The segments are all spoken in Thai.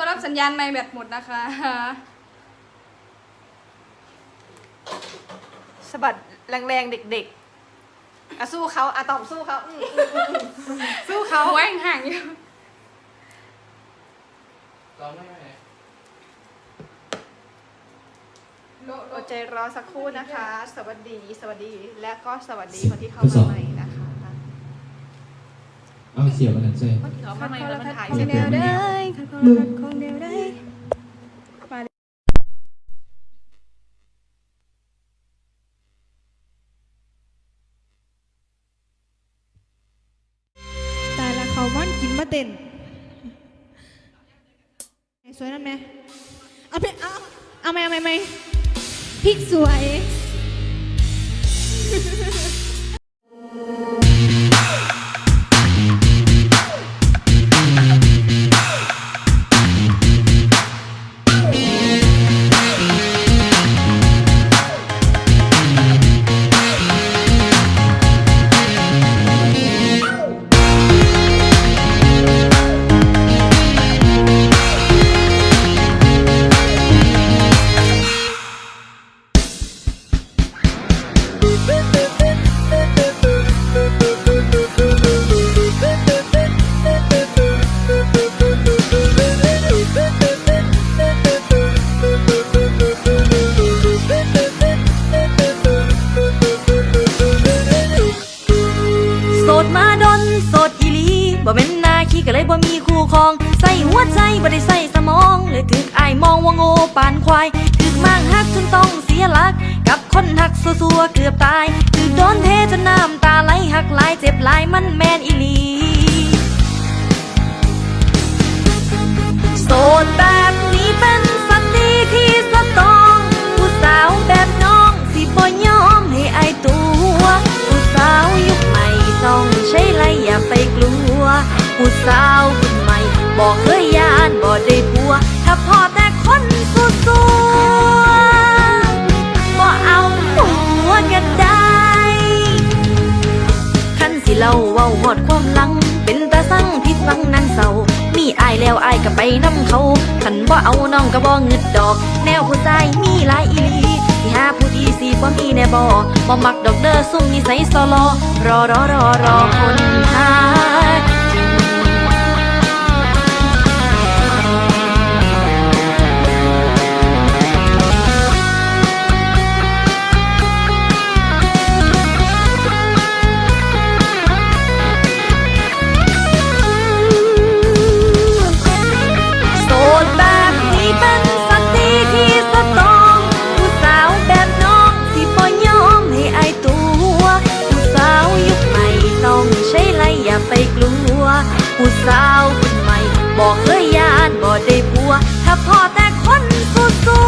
ตัวรับสัญญาณไม่แบตหมดนะคะ สะบัดแรงๆเด็กๆอะสู้เขาอะตอบสู้เขาอืมอืมอืมอืมสู้เขาหัวยังห่างอยู่ลองไม่ไหมอดใจรอสักครู่นะคะ สวัสดี สวัสดี และก็สวัสดีคนที่เข้ามาใหม่นะคะ เอาเสียบอันนั้นใช่คนที่เข้ามาใหม่แล้วมันหายคใช่งไหมเดียวได้คงคงเดียวได้มาเลยตายละเขาม่อนกินมาเต้นไหนสวยนั่นไหมเอาไปเอาเอาไหมเอาไหมไหมพริกสวย บ่เป็นนาขี้ก็เลยบ่มีคู่ครองใส่หัวใจบ่ได้ใส่สมอง เลยถึกอายมองว่าโง่ปานควายถึกมางหักจนต้องเสียหลัก กับคนหักซัวๆเกือบตายถึกโดนเทจนน้ำตาไหลหักหลายเจ็บหลายมันแมนอีหลี สาวคนใหม่บอกเคยยานบ่ได้ผัว ถ้าพอแต่คนสู้สู้บ่เอาผัวกันได้คันสิเล่าเว้าหอดความหลัง เป็นตาสั่งผิดหวังนั้นเศร้ามีอายแล้วอายก็ไปน้ำเขาคันบ่เอาน้องก็บ่เงึดดอก แนวผู้ชายมีหลายอีหลีที่หาผู้ดีสิบ่มีแน่บ่บ่มักดอกเด้อซุ่มนิสัยซอลอรอรอรอรอคนหา ผู้สาวคนใหม่บอกเคยยานบอกได้ผัว ถ้าพอแต่คนสู้สู้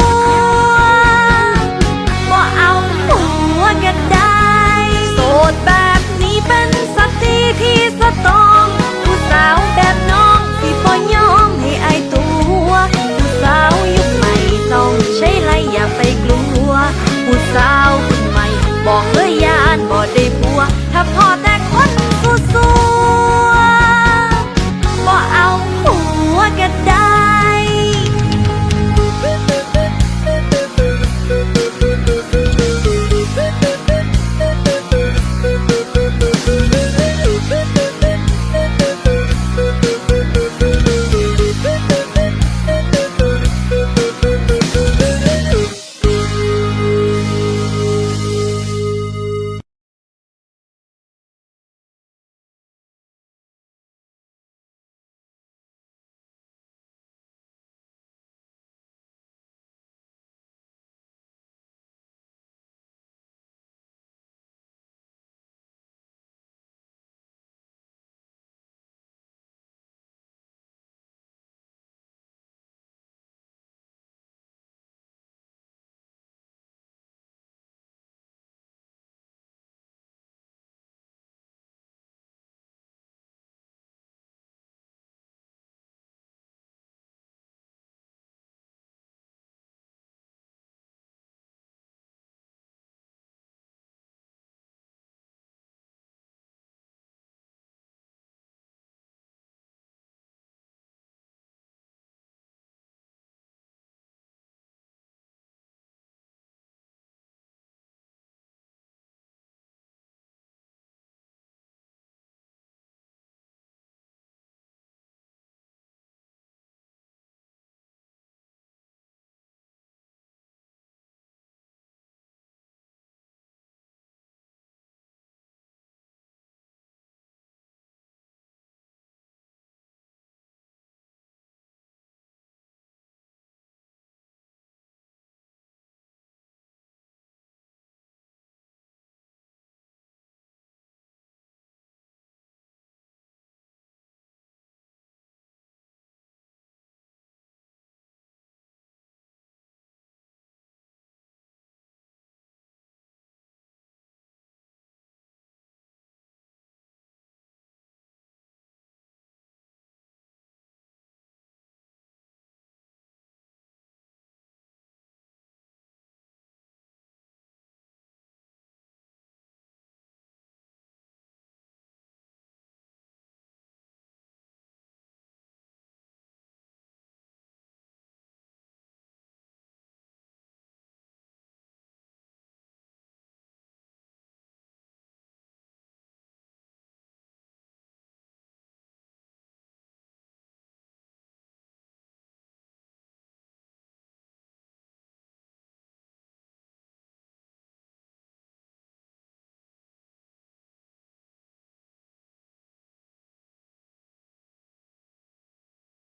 บ่เอาผัวกันได้ โสดแบบนี้เป็นสตีที่สตอง ผู้สาวแบบน้องที่บ่ยอมให้อายตัว ผู้สาวยุคใหม่ต้องใช้ไรอย่าไปกลัว ผู้สาวคนใหม่บอกเคยยา